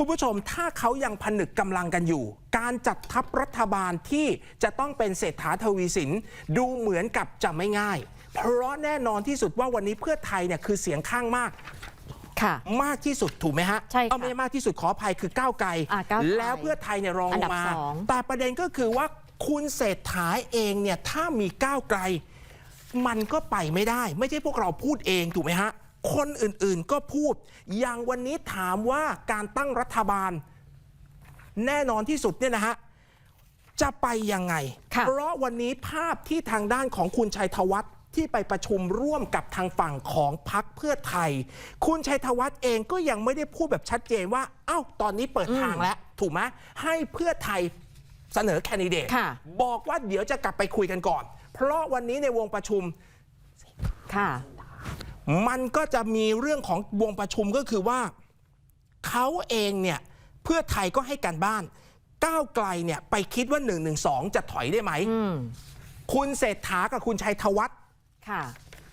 คุณผู้ชมถ้าเขายังผนึกกำลังกันอยู่ การจัดทัพรัฐบาลที่จะต้องเป็นเศรษฐาทวีสิน ดูเหมือนกับจะไม่ง่าย เพราะแน่นอนที่สุดว่าวันนี้เพื่อไทยเนี่ยคือเสียงข้างมากค่ะมากที่สุดถูกไหมฮะใช่ค่ะเอาไม่มากที่สุดขออภัยคือก้าวไกลอ่าก้าวไกลแล้วเพื่อไทยเนี่ยรองอัลนดังบมาสองแต่ประเด็นก็คือว่าคุณเศรษฐาเองเนี่ยถ้ามีก้าวไกล มันก็ไปไม่ได้ ไม่ใช่พวกเราพูดเองถูกไหมฮะ คนอื่นๆก็พูด อย่างวันนี้ถามว่าการตั้งรัฐบาล แน่นอนที่สุดเนี่ยนะฮะจะไปยังไงค่ะเพราะวันนี้ภาพที่ทางด้านของคุณชัยธวัฒน์ที่ไปประชุมร่วมกับทางฝั่งของพักเพื่อไทย คุณชัยธวัฒน์เองก็ยังไม่ได้พูดแบบชัดเจนว่า เอ้า ตอนนี้เปิดทางแล้ว ถูกไหมให้เพื่อไทยเสนอแคนดิเดตค่ะบอกว่าเดี๋ยวจะกลับไปคุยกันก่อน เพราะวันนี้ในวงประชุม ค่ะ มันก็จะมีเรื่องของวงประชุมก็คือว่าเขาเองเนี่ยเพื่อไทยก็ให้การบ้าน ก้าวไกลเนี่ยไปคิดว่า1นึจะถอยได้ไหมอืมคุณเศรษฐากับคุณชัยธวัฒน์ค่ะ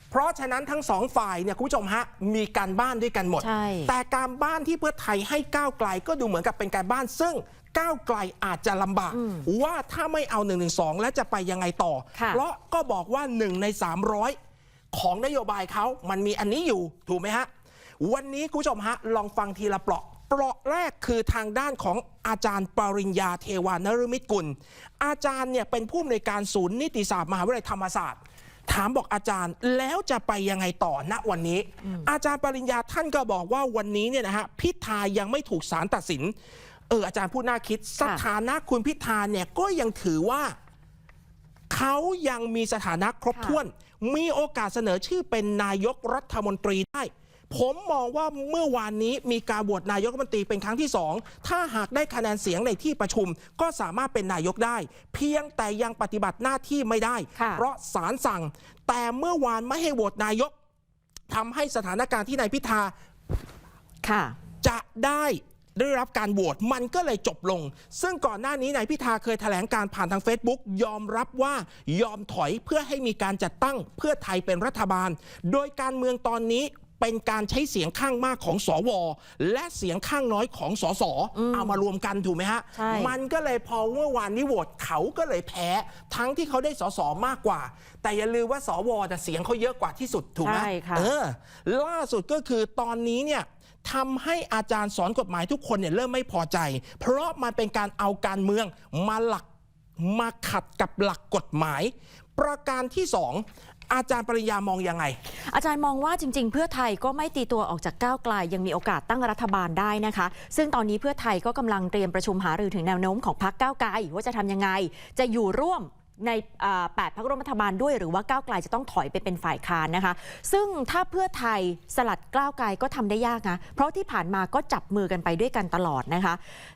เพราะฉะนั้นทั้งสองฝ่ายเนี่ยคุณผู้ชมฮะมีการบ้านด้วยกันหมดใช่แต่การบ้านที่เพื่อไทยให้ก้าวไกลก็ดูเหมือนกับเป็นการบ้าน ซึ่งก้าวไกลอาจจะลำบาก ว่าถ้าไม่เอา1นึแล้วจะไปยังไงต่อค่ะเพราะก็บอกว่า 1 ใน 300 ของนโยบายเขามันมีอันนี้อยู่ถูกไหมฮะ วันนี้คุณผู้ชมฮะ ลองฟังทีละเปราะ เปราะแรกคือทางด้านของอาจารย์ปริญญาเทวานฤมิตกุล อาจารย์เนี่ยเป็นผู้อำนวยการศูนย์นิติศาสตร์มหาวิทยาลัยธรรมศาสตร์ ถามบอกอาจารย์แล้วจะไปยังไงต่อณวันนี้ อาจารย์ปริญญาท่านก็บอกว่าวันนี้เนี่ยนะฮะพิธายังไม่ถูกศาลตัดสินเอออาจารย์พูดน่าคิด สถานะคุณพิธาเนี่ยก็ยังถือว่าเขายังมีสถานะครบค่ะถ้วน มีโอกาสเสนอชื่อเป็นนายกรัฐมนตรีได้ ผมมองว่าเมื่อวานนี้มีการโหวตนายกรัฐมนตรีเป็นครั้งที่สองถ้าหากได้คะแนนเสียงในที่ประชุม ก็สามารถเป็นนายกได้ เพียงแต่ยังปฏิบัติหน้าที่ไม่ได้ค่ะเพราะศาลสั่ง แต่เมื่อวานไม่ให้โหวตนายกทำให้สถานการณ์ที่นายพิธาค่ะจะได้ ได้รับการโหวตมันก็เลยจบลง ซึ่งก่อนหน้านี้นายพิธาเคยแถลงการผ่านทาง Facebook ยอมรับว่ายอมถอยเพื่อให้มีการจัดตั้งเพื่อไทยเป็นรัฐบาล โดยการเมืองตอนนี้เป็นการใช้เสียงข้างมากของสวและเสียงข้างน้อยของสสเอามารวมกันถูกไหมฮะใช่มันก็เลยพอเมื่อวานนี้โหวตเขาก็เลยแพ้ ทั้งที่เขาได้สสมากกว่า แต่อย่าลืมว่าสวแต่เสียงเขาเยอะกว่าที่สุดถูกไหมใช่ค่ะเออ ล่าสุดก็คือตอนนี้เนี่ย ทำให้อาจารย์สอนกฎหมายทุกคนเนี่ยเริ่มไม่พอใจ เพราะมันเป็นการเอาการเมืองมาหลักมาขัดกับหลักกฎหมาย ประการที่สองอาจารย์ปริญญามองยังไง อาจารย์มองว่าจริง ๆ เพื่อไทยก็ไม่ตีตัวออกจากก้าวไกลยังมีโอกาสตั้งรัฐบาลได้นะคะ ซึ่งตอนนี้เพื่อไทยก็กำลังเตรียมประชุมหารือถึงแนวโน้มของพรรคก้าวไกลว่าจะทำยังไง จะอยู่ร่วม ในอ่าแปดพักร่วมรัฐบาลด้วยหรือว่าก้าวไกลจะต้องถอยไปเป็นฝ่ายค้านนะคะ ซึ่งถ้าเพื่อไทยสลัดก้าวไกลก็ทำได้ยากนะเพราะที่ผ่านมาก็จับมือกันไปด้วยกันตลอดนะคะ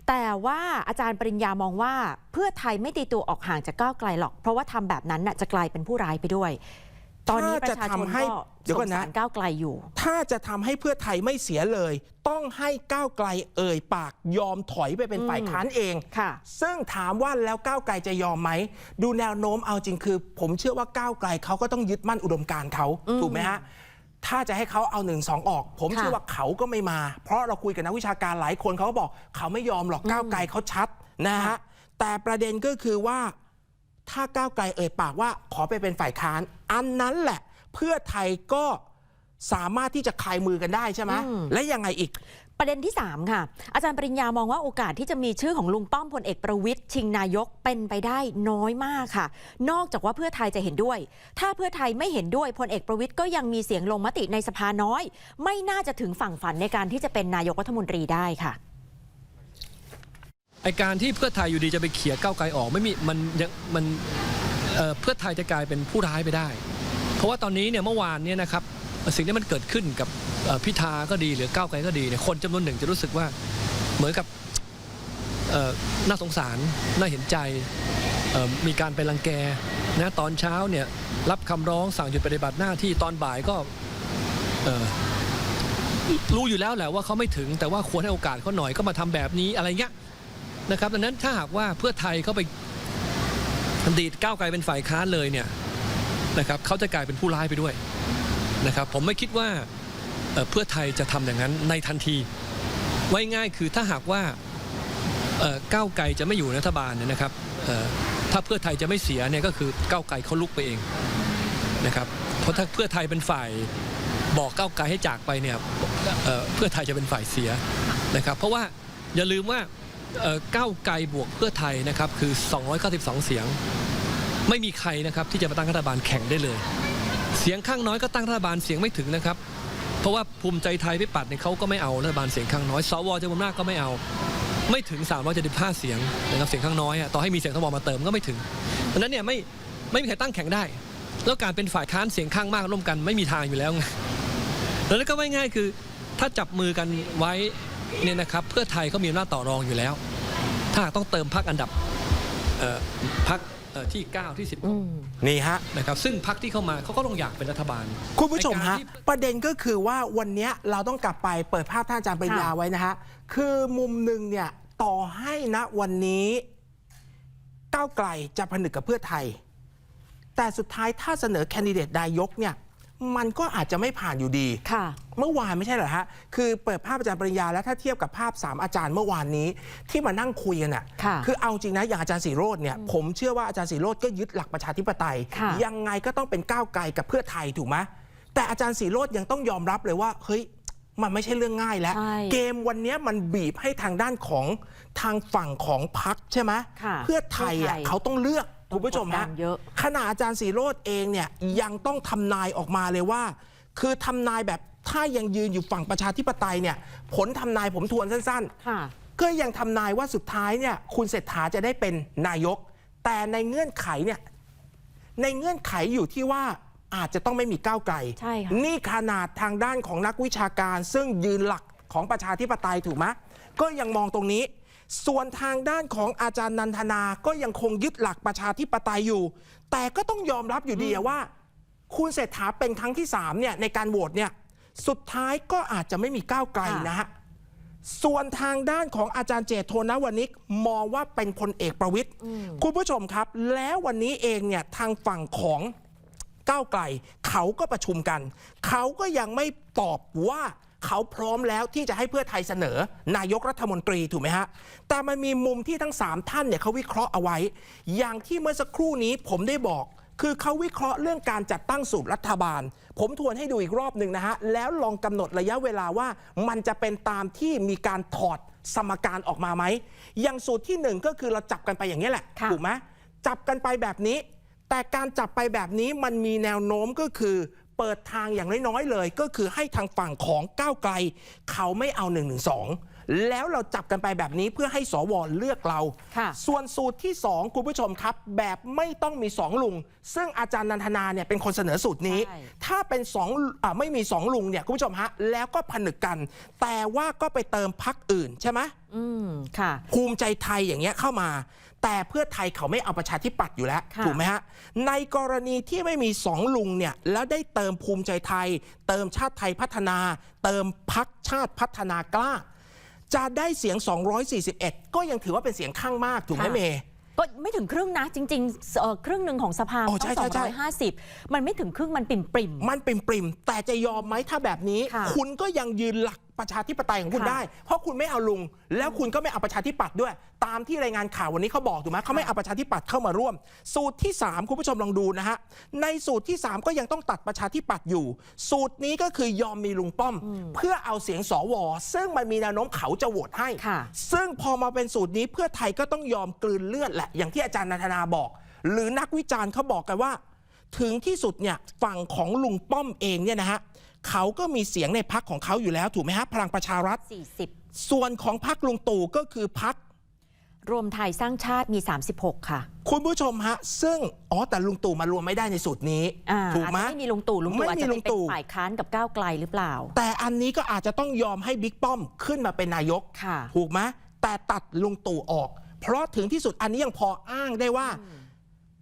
แต่ว่าอาจารย์ปริญญามองว่าเพื่อไทยไม่ตีตัวออกห่างจากก้าวไกลหรอก เพราะว่าทำแบบนั้นน่ะจะกลายเป็นผู้ร้ายไปด้วย ตอนนี้ประชาชนถ้าจะทำให้ก็เดี๋ยวสก่องนนะสารก้าวไกลอยู่ ถ้าจะทำให้เพื่อไทยไม่เสียเลย ต้องให้ก้าวไกลเอ่ยปากยอมถอยไปเป็นฝ่ายค้านเองค่ะ ซึ่งถามว่าแล้วก้าวไกลจะยอมไหม ดูแนวโน้มเอาจริงคือ ผมเชื่อว่าก้าวไกลเขาก็ต้องยึดมั่นอุดมการณ์เขาถูกไหมฮะถ้าจะให้เขาเอาหนึ่งสองออก ผมค่ะเชื่อว่าเขาก็ไม่มา เพราะเราคุยกับนักวิชาการหลายคนเขาก็บอก เขาไม่ยอมหรอกก้าวไกลเขาชัดนะฮะแต่ประเด็นก็คือว่าถ้าก้าวไกลเอ่ยปากว่าขอไปเป็นฝ่ายค้าน อันนั้นแหละเพื่อไทยก็สามารถที่จะคลายมือกันได้ใช่ไหมอืมและยังไงอีกประเด็นที่ 3 ค่ะ อาจารย์ปริญญามองว่าโอกาสที่จะมีชื่อของลุงป้อมพลเอกประวิทย์ชิงนายกเป็นไปได้น้อยมากค่ะ นอกจากว่าเพื่อไทยจะเห็นด้วย ถ้าเพื่อไทยไม่เห็นด้วยพลเอกประวิทย์ก็ยังมีเสียงลงมติในสภาน้อย ไม่น่าจะถึงฝั่งฝันในการที่จะเป็นนายกรัฐมนตรีได้ค่ะไอการที่เพื่อไทยอยู่ดีจะไปเขี่ยก้าวไกลออกไม่มีมันยังมัน เเพื่อไทยจะกลายเป็นผู้ร้ายไปได้ เพราะว่าตอนนี้เนี่ยเมื่อวานเนี่ยนะครับสิ่งที่มันเกิดขึ้นกับพิธาก็ดีหรือก้าวไกลก็ดีเนี่ยคนจำนวนหนึ่งจะรู้สึกว่าเหมือนกับน่าสงสารน่าเห็นใจมีการไปรังแกนะตอนเช้าเนี่ยรับคำร้องสั่งหยุดปฏิบัติหน้าที่ตอนบ่ายก็รู้อยู่แล้วแหละว่าเขาไม่ถึงแต่ว่าควรให้โอกาสเขาหน่อยก็มาทำแบบนี้อะไรเงี้ยนะครับดังนั้นถ้าหากว่าเพื่อไทยเขาไป ดีดก้าวไกลเป็นฝ่ายค้านเลยเนี่ยนะครับเขาจะกลายเป็นผู้ร้ายไปด้วยนะครับผมไม่คิดว่าเพื่อไทยจะทำอย่างนั้นในทันที ไว้ง่ายคือถ้าหากว่าก้าวไกลจะไม่อยู่รัฐบาลเนี่ยนะครับถ้าเพื่อไทยจะไม่เสียเนี่ยก็คือก้าวไกลเขาลุกไปเองนะครับเพราะถ้าเพื่อไทยเป็นฝ่ายบอกก้าวไกลให้จากไปเนี่ยเพื่อไทยจะเป็นฝ่ายเสียนะครับ เพราะว่าอย่าลืมว่า ก้าวไกลบวกเพื่อไทยนะครับคือ 292 เสียง ไม่มีใครนะครับที่จะมาตั้งรัฐบาลแข่งได้เลย เสียงข้างน้อยก็ตั้งรัฐบาลเสียงไม่ถึงนะครับ เพราะว่าภูมิใจไทยพิปัดเนี่ยเขาก็ไม่เอารัฐบาลเสียงข้างน้อยสวจำนวนมากก็ไม่เอา ไม่ถึง 375 เสียงนะครับเสียงข้างน้อยอะต่อให้มีเสียงสวมาเติมก็ไม่ถึงดังนั้นเนี่ยไม่ไม่มีใครตั้งแข่งได้ แล้วการเป็นฝ่ายค้านเสียงข้างมากร่วมกันไม่มีทางอยู่แล้วไงดังนั้นก็ง่ายๆคือถ้าจับมือกันไว้ เนี่ยนะครับเพื่อไทยเขามีอำนาจต่อรองอยู่แล้ว ถ้าหากต้องเติมพักอันดับเอ่อพักที่ 9 ที่ 10อืมนี่ฮะ นะครับ ซึ่งพักที่เข้ามาเขาก็ต้องอยากเป็นรัฐบาล คุณผู้ชมฮะในการที่ประเด็นก็คือว่าวันเนี้ยเราต้องกลับไปเปิดภาพท่านอาจารย์ปริญญาค่ะไว้นะฮะ คือมุมหนึ่งเนี่ยต่อให้ณวันนี้ ก้าวไกลจะผนึกกับเพื่อไทย แต่สุดท้ายถ้าเสนอแคนดิเดตนายกเนี่ย มันก็อาจจะไม่ผ่านอยู่ดี ค่ะ เมื่อวานไม่ใช่เหรอฮะ คือเปิดภาพอาจารย์ปริญญาแล้วถ้าเทียบกับภาพ 3 อาจารย์เมื่อวานนี้ที่มานั่งคุยกันอะค่ะอเอาจริงนะอย่างอาจารย์สีโรดเนี่ยผมเชื่อว่าอาจารย์สีโรดก็ยึดหลักประชาธิปไตย ค่ะ ยังไงก็ต้องเป็นก้าวไกลกับเพื่อไทยถูกไหมแต่อาจารย์สีโรดยังต้องยอมรับเลยว่าเฮ้ยมันไม่ใช่เรื่องง่ายแล้ว ใช่เกมวันเนี้ยมันบีบให้ทางด้านของทางฝั่งของพักใช่ไหมค่ะเพื่อไทยอะเพื่อไทย เขาต้องเลือก คุณผู้ชมต้องกดดัฮะนเยอะ ขณะอาจารย์สีโรดเองเนี่ยยังต้องทำนายออกมาเลยว่า คือทำนายแบบถ้ายังยืนอยู่ฝั่งประชาธิปไตยเนี่ย ผลทำนายผมทวนสั้นค่ะๆก็ยังทำนายว่าสุดท้ายเนี่ยคุณเศรษฐาจะได้เป็นนายก แต่ในเงื่อนไขเนี่ยในเงื่อนไขอยู่ที่ว่าอาจจะต้องไม่มีก้าวไกลใช่ค่ะนี่ขนาดทางด้านของนักวิชาการ ซึ่งยืนหลักของประชาธิปไตยถูกไหมก็ยังมองตรงนี้ ส่วนทางด้านของอาจารย์นันทนาก็ยังคงยึดหลักประชาธิปไตยอยู่ แต่ก็ต้องยอมรับอยู่ดีอะว่า คุณเศรษฐาเป็นครั้งที่3เนี่ยในการโหวตเนี่ยสุดท้ายก็อาจจะไม่มีก้าวไกลค่ะนะฮะส่วนทางด้านของอาจารย์เจตโทนวนิกมองว่าเป็นพลเอกประวิตยคุณผู้ชมครับ แล้ววันนี้เองเนี่ยทางฝั่งของก้าวไกล เขาก็ประชุมกัน เขาก็ยังไม่ตอบว่า เขาพร้อมแล้วที่จะให้เพื่อไทยเสนอ นายกรัฐมนตรีถูกไหมฮะ แต่มันมีมุมที่ทั้ง 3 ท่านเนี่ยเขาวิเคราะห์เอาไว้ อย่างที่เมื่อสักครู่นี้ผมได้บอก คือเขาวิเคราะห์เรื่องการจัดตั้งสูตรรัฐบาล ผมทวนให้ดูอีกรอบหนึ่งนะฮะ แล้วลองกำหนดระยะเวลาว่ามันจะเป็นตามที่มีการถอดสมการออกมาไหม อย่างสูตรที่หนึ่งก็คือเราจับกันไปอย่างนี้ยแหละค่ะถูกไหมจับกันไปแบบนี้ แต่การจับไปแบบนี้มันมีแนวโน้มก็คือ เปิดทางอย่างน้อยๆเลย ก็คือให้ทางฝั่งของก้าวไกล เขาไม่เอา1นึแล้วเราจับกันไปแบบนี้เพื่อให้สวเลือกเราค่ะส่วนสูตรที่ 2 คุณผู้ชมครับ แบบไม่ต้องมี 2 ลุง ซึ่งอาจารย์นันทนาเนี่ยเป็นคนเสนอสูตรนี้ใช่ถ้าเป็น2อ่าไม่มี 2 ลุงเนี่ยคุณผู้ชมฮะ แล้วก็ผนึกกัน แต่ว่าก็ไปเติมพักอื่นใช่ไหมอืมค่ะ ภูมิใจไทยอย่างเงี้ยเข้ามา แต่เพื่อไทยเขาไม่เอาประชาธิปัตย์อยู่แล้วค่ะถูกไหมฮะในกรณีที่ไม่มีสองลุงเนี่ยแล้วได้เติมภูมิใจไทย เติมชาติไทยพัฒนา เติมพักชาติพัฒนากล้า จะได้เสียง 241 ก็ยังถือว่าเป็นเสียงข้างมากถูกไหมค่ะเมย์ก็ไม่ถึงครึ่งนะจริงๆเอ่อครึ่งหนึ่งของสภาโอ้มันใช่ต้องใช่สองใช่ร้อยห้าสิบมันไม่ถึงครึ่งมันปิ่มปริ่มมันเป็นปริมๆแต่จะยอมไหมถ้าแบบนี้ค่ะคุณก็ยังยืนหลัก ประชาธิปไตยของคุณค่ะ ได้ เพราะคุณไม่เอาลุง แล้วคุณก็ไม่เอาประชาธิปัตย์ด้วย ตามที่รายงานข่าววันนี้เขาบอกถูกไหมเขาไม่เอาประชาธิปัตย์เข้ามาร่วม สูตรที่ 3 คุณผู้ชมลองดูนะฮะ ในสูตรที่ 3 ก็ยังต้องตัดประชาธิปัตย์อยู่ สูตรนี้ก็คือยอมมีลุงป้อม เพื่อเอาเสียงสวซึ่งมันมีแนวโน้มเขาจะโหวตให้ ค่ะ ซึ่งพอมาเป็นสูตรนี้เพื่อไทยก็ต้องยอมกลืนเลือดแหละ อย่างที่อาจารย์นันทนาบอก หรือนักวิจารณ์เขาบอกกันว่า ถึงที่สุดเนี่ยฝั่งของลุงป้อมเองเนี่ยนะฮะ เขาก็มีเสียงในพักของเขาอยู่แล้วถูกไหมฮะพลังประชารัฐ 40 ส่วนของพักลุงตู่ก็คือพักรวมไทยสร้างชาติมี 36 ค่ะ คุณผู้ชมฮะ ซึ่ง อ๋อ แต่ลุงตู่มารวมไม่ได้ในสูตรนี้อ่าถูกไหมอาจจะไม่มีลุงตู่ลุงตู่ไม่อาจมีจะลุไปงเป็ตู่นฝ่ายค้านกับก้าวไกลหรือเปล่า แต่อันนี้ก็อาจจะต้องยอมให้บิ๊กป้อมขึ้นมาเป็นนายกค่ะถูกไหมแต่ตัดลุงตู่ออก เพราะถึงที่สุดอันนี้ยังพออ้างได้ว่า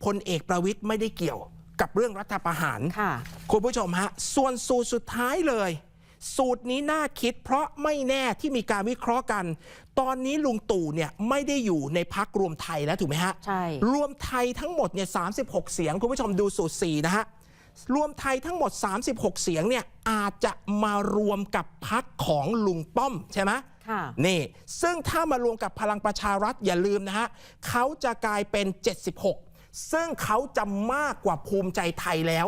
พลเอกประวิตยไม่ได้เกี่ยว กับเรื่องรัฐประหาร ค่ะ คุณผู้ชมฮะ ส่วนสูตรสุดท้ายเลย สูตรนี้น่าคิดเพราะไม่แน่ที่มีการวิเคราะห์กัน ตอนนี้ลุงตู่เนี่ยไม่ได้อยู่ในพักรวมไทยแล้วถูกไหมฮะใช่ รวมไทยทั้งหมดเนี่ย36เสียง คุณผู้ชมดูสูตร 4 นะฮะ รวมไทยทั้งหมด 36 เสียงเนี่ยอาจจะมารวมกับพักของลุงป้อมใช่ไหม ค่ะ นี่ ซึ่งถ้ามารวมกับพลังประชารัฐอย่าลืมนะฮะเขาจะกลายเป็น 76 ซึ่งเขาจะมากกว่าภูมิใจไทยแล้ว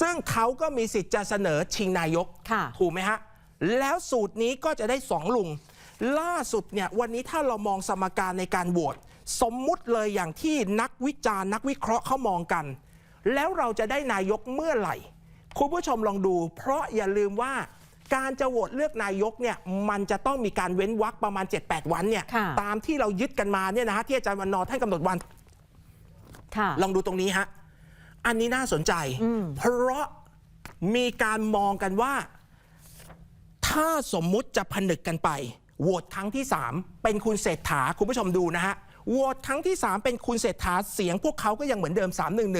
ซึ่งเขาก็มีสิทธิ์จะเสนอชิงนายกค่ะถูกไหมฮะ แล้วสูตรนี้ก็จะได้สองลุง ล่าสุดเนี่ยวันนี้ถ้าเรามองสมการในการโหวตสมมุติเลยอย่างที่นักวิจารณ์นักวิเคราะห์เขามองกัน แล้วเราจะได้นายกเมื่อไหร่ คุณผู้ชมลองดู เพราะอย่าลืมว่าการจะโหวตเลือกนายกเนี่ยมันจะต้องมีการเว้นวรรคประมาณ 7-8 วันเนี่ยค่ะตามที่เรายึดกันมาเนี่ยนะฮะที่อาจารย์วันนอร์ท่านกำหนดวันค่ะ ลองดูตรงนี้ฮะ อันนี้น่าสนใจอืมเพราะมีการมองกันว่า ถ้าสมมุติจะผนึกกันไปโหวตครั้งที่ 3 เป็นคุณเศรษฐาคุณผู้ชมดูนะฮะโหวตครั้งที่ 3 เป็นคุณเศรษฐาเสียงพวกเขาก็ยังเหมือนเดิม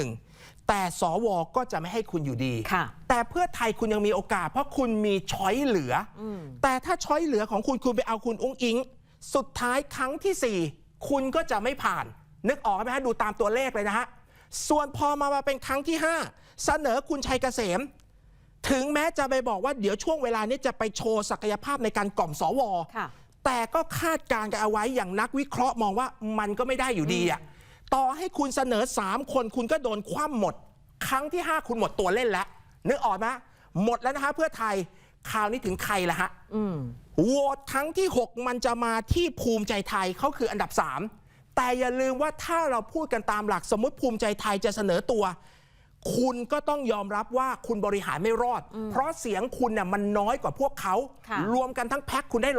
311 แต่สวก็จะไม่ให้คุณอยู่ดีค่ะแต่เพื่อไทยคุณยังมีโอกาส เพราะคุณมีช้อยเหลืออแต่ถ้าช้อยเหลือของคุณคุณไปเอาคุณอุ้งอิง สุดท้ายครั้งทีสี่4 คุณก็จะไม่ผ่าน นึกออกไหมฮะดูตามตัวเลขเลยนะฮะส่วนพอมามาเป็นครั้งที่ 5 เสนอคุณชัยเกษม ถึงแม้จะไปบอกว่าเดี๋ยวช่วงเวลานี้จะไปโชว์ศักยภาพในการกล่อมสวค่ะแต่ก็คาดการณ์กันเอาไว้อย่างนักวิเคราะห์มองว่ามันก็ไม่ได้อยู่ดีอะต่อให้คุณเสนอ 3 คนคุณก็โดนคว่ำหมด ครั้งที่ 5 คุณหมดตัวเล่นแล้วนึกออกไหมหมดแล้วนะฮะเพื่อไทยคราวนี้ถึงใครล่ะฮะอืมโหวตครั้งที่ 6 มันจะมาที่ภูมิใจไทยเขาคืออันดับ 3 แต่อย่าลืมว่าถ้าเราพูดกันตามหลักสมมติภูมิใจไทยจะเสนอตัว คุณก็ต้องยอมรับว่าคุณบริหารไม่รอด เพราะเสียงคุณน่ะมันน้อยกว่าพวกเขา ค่ะรวมกันทั้งแพ็คคุณได้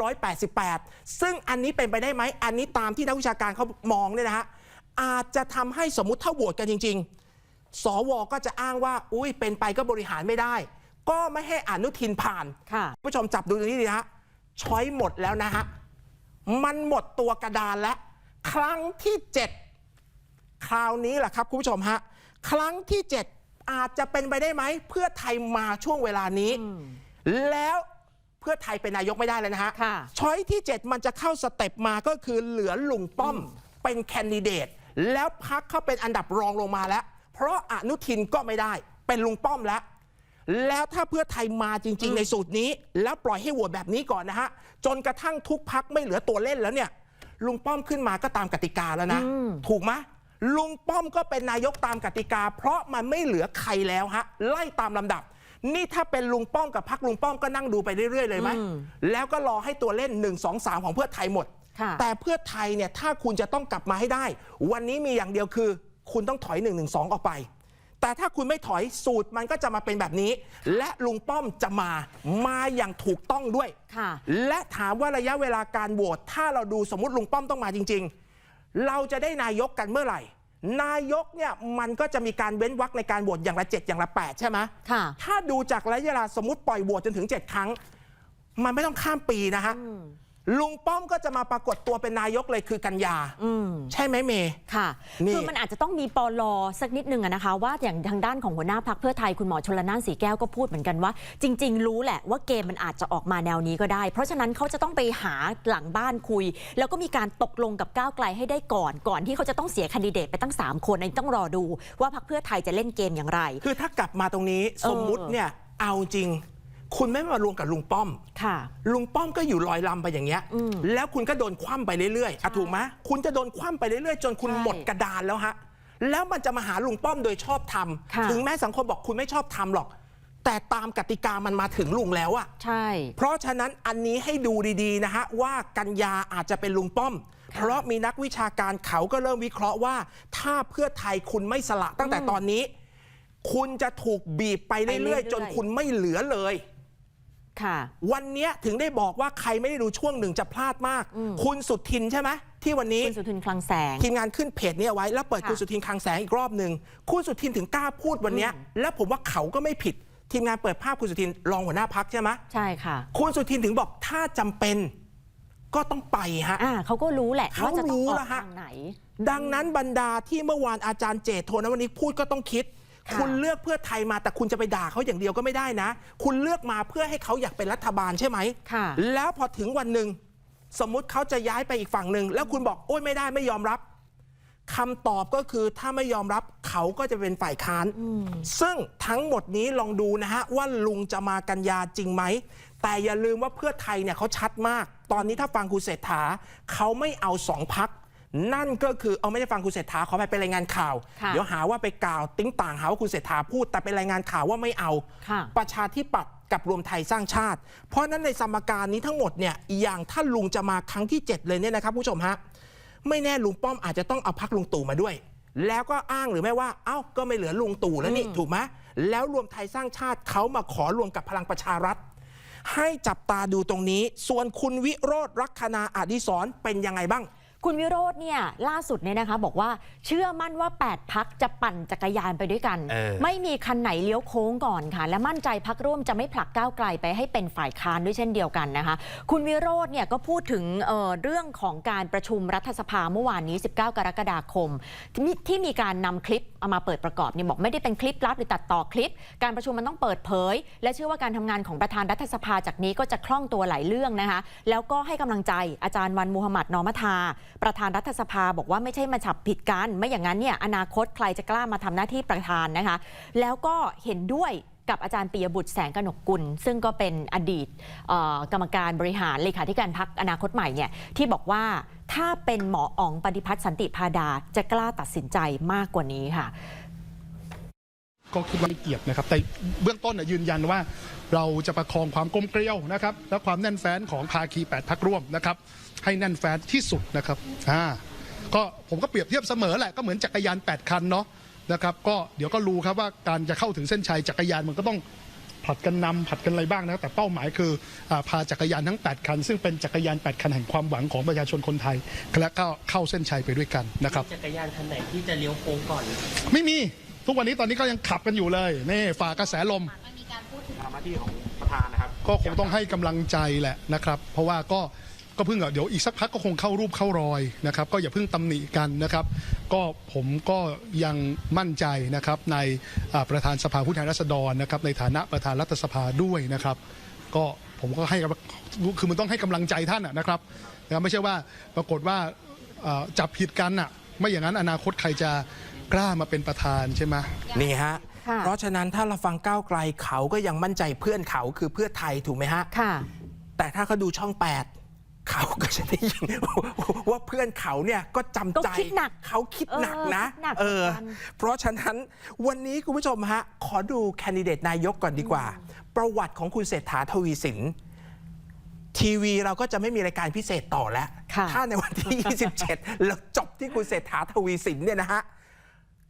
188 ซึ่งอันนี้เป็นไปได้ไหม อันนี้ตามที่นักวิชาการเขามองเนี่ยนะฮะอาจจะทำให้สมมติถ้าโหวตกันจริง ๆ สวก็จะอ้างว่า อุ้ยเป็นไปก็บริหารไม่ได้ ก็ไม่ให้อนุทินผ่าน ค่ะ ผู้ชมจับดูตรงนี้ดีนะฮะช้อยหมดแล้วนะฮะ มันหมดตัวกระดานแล้ว ครั้งที่ 7 คราวนี้แหละครับคุณผู้ชมฮะ ครั้งที่ 7 อาจจะเป็นไปได้ไหม เพื่อไทยมาช่วงเวลานี้ แล้วเพื่อไทยเป็นนายกไม่ได้เลยนะฮะค่ะช้อยที่ 7 มันจะเข้าสเต็ปมาก็คือเหลือลุงป้อมเป็นแคนดิเดต แล้วพักเขาเป็นอันดับรองลงมาแล้ว เพราะอนุทินก็ไม่ได้เป็นลุงป้อมแล้วแล้วถ้าเพื่อไทยมาจริง ๆ ในสูตรนี้ แล้วปล่อยให้โหวตแบบนี้ก่อนนะฮะ จนกระทั่งทุกพักไม่เหลือตัวเล่นแล้วเนี่ย ลุงป้อมขึ้นมาก็ตามกติกาแล้วนะ ถูกไหมลุงป้อมก็เป็นนายกตามกติกา เพราะมันไม่เหลือใครแล้วฮะ ไล่ตามลำดับ นี่ถ้าเป็นลุงป้อมกับพักลุงป้อมก็นั่งดูไปเรื่อยๆเลยไหมอืมแล้วก็รอให้ตัวเล่น 1 2 3 ของเพื่อไทยหมดค่ะแต่เพื่อไทยเนี่ยถ้าคุณจะต้องกลับมาให้ได้ วันนี้มีอย่างเดียวคือ คุณต้องถอย1 1 2ออกไป แต่ถ้าคุณไม่ถอยสูตรมันก็จะมาเป็นแบบนี้ และลุงป้อมจะมามาอย่างถูกต้องด้วยค่ะและถามว่าระยะเวลาการโหวตถ้าเราดูสมมติลุงป้อมต้องมาจริง ๆ เราจะได้นายกกันเมื่อไหร่ นายกเนี่ยมันก็จะมีการเว้นวรรคในการโหวตอย่างละ 7 อย่างละ 8 ใช่ไหมค่ะถ้าดูจากระยะเวลาสมมติปล่อยโหวตจนถึง 7 ครั้ง มันไม่ต้องข้ามปีนะฮะ ลุงป้อมก็จะมาปรากฏตัวเป็นนายกเลยคือกันยา อืม ใช่ไหมเมย์ ค่ะ นี่ คือมันอาจจะต้องมีปลอสักนิดหนึ่งอะนะคะ ว่าอย่างทางด้านของหัวหน้าพักเพื่อไทยคุณหมอชลนานสีแก้วก็พูดเหมือนกันว่า จริง ๆ รู้แหละว่าเกมมันอาจจะออกมาแนวนี้ก็ได้ เพราะฉะนั้นเขาจะต้องไปหาหลังบ้านคุย แล้วก็มีการตกลงกับก้าวไกลให้ได้ก่อน ก่อนที่เขาจะต้องเสียแคนดิเดตไปตั้ง 3 คนอันนี้ต้องรอดูว่าพักเพื่อไทยจะเล่นเกมอย่างไร คือถ้ากลับมาตรงนี้สมมุติเนี่ยเอาจริง คุณไม่มารวมกับลุงป้อม ค่ะ ลุงป้อมก็อยู่ลอยลำไปอย่างเงี้ย อืมแล้วคุณก็โดนคว่ำไปเรื่อยๆอะถูกไหมคุณจะโดนคว่ำไปเรื่อยๆ จนคุณใช่หมดกระดานแล้วฮะ แล้วมันจะมาหาลุงป้อมโดยชอบทค่ะำถึงแม้สังคมบอกคุณไม่ชอบทำหรอก แต่ตามกติกามันมาถึงลุงแล้วอะ ใช่ เพราะฉะนั้นอันนี้ให้ดูดีๆนะฮะว่ากันยาอาจจะเป็นลุงป้อม เพราะมีนักวิชาการเขาก็เริ่มวิเคราะห์ว่า ถ้าเพื่อไทยคุณไม่สละตั้งแต่ตอนนี้ คุณจะถูกบีบไปไปเรื่เรื่ออยยๆจนคุณไม่เหลือเลยค่ะ วันเนี้ยถึงได้บอกว่าใครไม่ได้ดูช่วงหนึ่งจะพลาดมาก คุณสุทินใช่ไหมที่วันนี้คุณสุทินคลังแสงทีมงานขึ้นเพจนี้เอาไว้ แล้วเปิดค่ะคุณสุทินคลังแสงอีกรอบหนึ่งคุณสุทินถึงกล้าพูดวันเนี้ยแล้วผมว่าเขาก็ไม่ผิด ทีมงานเปิดภาพคุณสุทินรองหัวหน้าพักใช่ไหมใช่ค่ะ คุณสุทินถึงบอกถ้าจำเป็นก็ต้องไปฮะอ่าเขาก็รู้แหละเขาว่าจะต้องออกรู้แล้วฮะทางไหน ดังนั้นบรรดาที่เมื่อวานอาจารย์เจตโทนะวันนี้พูดก็ต้องคิด ค่ะคุณเลือกเพื่อไทยมาแต่คุณจะไปด่าเขาอย่างเดียวก็ไม่ได้นะ คุณเลือกมาเพื่อให้เขาอยากเป็นรัฐบาลใช่ไหมค่ะแล้วพอถึงวันหนึ่งสมมุติเขาจะย้ายไปอีกฝั่งหนึ่งแล้วคุณบอกโอ้ยไม่ได้ไม่ยอมรับคำตอบก็คือถ้าไม่ยอมรับเขาก็จะเป็นฝ่ายค้าน ซึ่งทั้งหมดนี้ลองดูนะฮะ ว่าลุงจะมากันยาจริงไหม แต่อย่าลืมว่าเพื่อไทยเนี่ยเขาชัดมาก ตอนนี้ถ้าฟังคุณเศรษฐาเขาไม่เอาสองพัก นั่นก็คือเอาไม่ได้ฟังคุณเศรษฐาขอไปเป็นรายงานข่าวค่ะเดี๋ยวหาว่าไปกล่าวติ้งต่างหาว่าคุณเศรษฐาพูดแต่เป็นรายงานข่าวว่าไม่เอาค่ะประชาธิปัตย์กับรวมไทยสร้างชาติ เพราะฉะนั้นในสมการนี้ทั้งหมดเนี่ยอย่างถ้าลุงจะมาครั้งที่ 7 เลยเนี่ยนะครับผู้ชมฮะไม่แน่ลุงป้อมอาจจะต้องเอาพักลุงตู่มาด้วย แล้วก็อ้างหรือไม่ว่า เอ้าก็ไม่เหลือลุงตู่แล้วนี่ถูกไหมแล้วรวมไทยสร้างชาติเขามาขอรวมกับพลังประชารัฐให้จับตาดูตรงนี้ ส่วนคุณวิโรธลักษณาอดิศรเป็นยังไงบ้าง คุณวิโรธเนี่ยล่าสุดเนี่ยนะคะ บอกว่าเชื่อมั่นว่า 8 พักจะปั่นจักรยานไปด้วยกันเออไม่มีคันไหนเลี้ยวโค้งก่อนค่ะ และมั่นใจพักร่วมจะไม่ผลักก้าวไกลไปให้เป็นฝ่ายค้านด้วยเช่นเดียวกันนะคะ คุณวิโรธเนี่ยก็พูดถึงเอ่อเรื่องของการประชุมรัฐสภาเมื่อวานนี้ 19 กรกฎาคมที่มีที่มีการนำคลิปเอามาเปิดประกอบเนี่ยบอกไม่ได้เป็นคลิปลับหรือตัดต่อคลิป การประชุมมันต้องเปิดเผย และเชื่อว่าการทำงานของประธานรัฐสภาจากนี้ก็จะคล่องตัวหลายเรื่องนะคะแล้วก็ให้กำลังใจอาจารย์วันมูฮัมหมัดนอมทาประธานรัฐสภาบอกว่าไม่ใช่มาฉับผิดกัน ไม่อย่างนั้นเนี่ยอนาคตใครจะกล้ามาทำหน้าที่ประธานนะคะ แล้วก็เห็นด้วยกับอาจารย์ปียบุตรแสงกนกกุล ซึ่งก็เป็นอดีตกรรมการบริหารเลขาธิการพักอนาคตใหม่เนี่ยที่บอกว่าถ้าเป็นหมออ๋องปฏิพัฒน์สันติพาดาจะกล้าตัดสินใจมากกว่านี้ค่ะ ก็คิดว่าไม่เกียรตินะครับ แต่เบื้องต้นน่ะยืนยันว่า เราจะประคองความกลมเกลียวนะครับ และความแน่นแฟ้นของภาคี8พักร่วมนะครับ ให้แน่นแฟ้นที่สุดนะครับอ่าก็ผมก็เปรียบเทียบเสมอแหละก็เหมือนจักรยาน 8 คันเนาะนะครับ ก็เดี๋ยวก็รู้ครับว่าการจะเข้าถึงเส้นชัยจักรยานมันก็ต้องผลัดกันนำผลัดกันอะไรบ้างนะแต่เป้าหมายคืออาพาจักรยานทั้ง 8 คัน ซึ่งเป็นจักรยาน 8 คันแห่งความหวังของประชาชนคนไทยและก็เข้าเส้นชัยไปด้วยกันนะครับจักรยานคันไหนที่จะเลี้ยวโค้งก่อน ไม่มี ทุกวันนี้ตอนนี้ก็ยังขับกันอยู่เลยนี่ฝ่ากระแสลมก็คงต้องให้กำลังใจแหละนะครับ เพราะว่าก็ก็เพิ่งเดี๋ยวอีกสักพักก็คงเข้ารูปเข้ารอยนะครับ ก็อย่าเพิ่งตำหนิกันนะครับ ก็ผมก็ยังมั่นใจนะครับในอ่าประธานสภาผู้แทนราษฎรนะครับ ในฐานะประธานรัฐสภาด้วยนะครับ ก็ผมก็ให้กำคือมันต้องให้กำลังใจท่านอะนะครับนะครับ ไม่ใช่ว่าปรากฏว่าเอ่อจับผิดกันอะไม่อย่างนั้นอนาคตใครจะ กล้ามาเป็นประธานใช่ไหมนี่ฮะค่ะเพราะฉะนั้นถ้าเราฟังก้าวไกลเขาก็ยังมั่นใจเพื่อนเขาคือเพื่อไทยถูกไหมฮะค่ะ แต่ถ้าเขาดูช่อง 8 เขาก็จะได้ยินว่าเพื่อนเขาเนี่ยก็จำใจก็คิดหนักเขาคิดหนักนะเออคิดหนักเออ เหมือนกัน เพราะฉะนั้นวันนี้คุณผู้ชมฮะ ขอดูแคนดิเดตนายกก่อนดีกว่า ประวัติของคุณเศรษฐาทวีสิน ทีวีเราก็จะไม่มีรายการพิเศษต่อแล้ว ค่ะ ถ้าในวันที่ 27เราจบที่คุณเศรษฐาทวีสินเนี่ยนะฮะ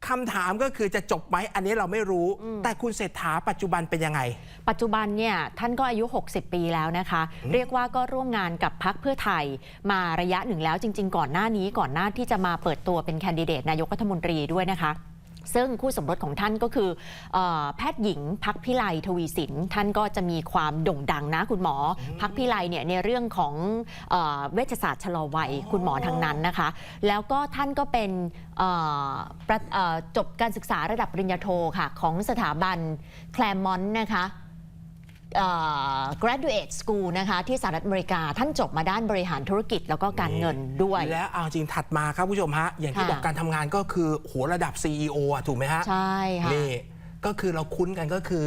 คำถามก็คือจะจบไหมอันนี้เราไม่รู้ แต่คุณเศรษฐาปัจจุบันเป็นยังไง ปัจจุบันเนี่ยท่านก็อายุ 60 ปีแล้วนะคะ เรียกว่าก็ร่วมงานกับพักเพื่อไทยมาระยะหนึ่งแล้วจริง ๆ ก่อนหน้านี้ก่อนหน้าที่จะมาเปิดตัวเป็นแคนดิเดตนายกรัฐมนตรีด้วยนะคะ ซึ่งคู่สมรสของท่านก็คือเออแพทย์หญิงพักพิไลทวีสิน ท่านก็จะมีความโด่งดังนะคุณหมอ พักพิไลเนี่ยในเรื่องของเออเวชศาสตร์ชะลอวัยคุณหมอทางนั้นนะคะ แล้วก็ท่านก็เป็นเอ่อประเอ่อจบการศึกษาระดับปริญญาโทค่ะ ของสถาบันแคลมอนต์นะคะเอ่อ graduate school นะคะที่สหรัฐอเมริกาท่านจบมาด้านบริหารธุรกิจแล้วก็การเงินด้วย และเอาจริงถัดมาครับผู้ชมฮะ อย่างที่ค่ะ บอกการทำงานก็คือหัวระดับ CEO อะถูกไหมฮะใช่ค่ะนี่ก็คือเราคุ้นกันก็คือ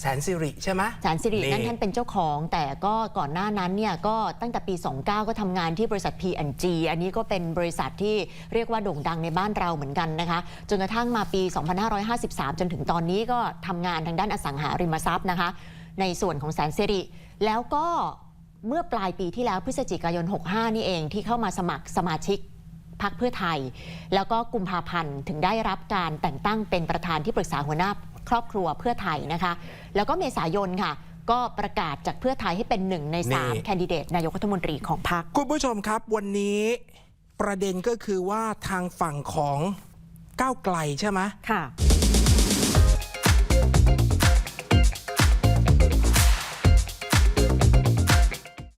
แสนสิริใช่ไหมแสนสิรินั่นท่านเป็นเจ้าของ แต่ก็ก่อนหน้านั้นเนี่ยก็ตั้งแต่ปี 29 ก็ทำงานที่บริษัท P&G อันนี้ก็เป็นบริษัทที่เรียกว่าโด่งดังในบ้านเราเหมือนกันนะคะจนกระทั่งมาปี 2553 จนถึงตอนนี้ก็ทำงานทางด้านอสังหาริมทรัพย์นะคะ ในส่วนของแสนสิริ แล้วก็เมื่อปลายปีที่แล้วพฤศจิกายน 65 นี่เองที่เข้ามาสมัครสมาชิกพักเพื่อไทย แล้วก็กุมภาพันธ์ถึงได้รับการแต่งตั้งเป็นประธานที่ปรึกษาหัวหน้าครอบครัวเพื่อไทยนะคะ แล้วก็เมษายนค่ะ ก็ประกาศจากเพื่อไทยให้เป็นหนึ่งในสามนี่แคนดิเดตนายกรัฐมนตรีของพรรคคุณผู้ชมครับวันนี้ประเด็นก็คือว่าทางฝั่งของก้าวไกลใช่ไหมค่ะ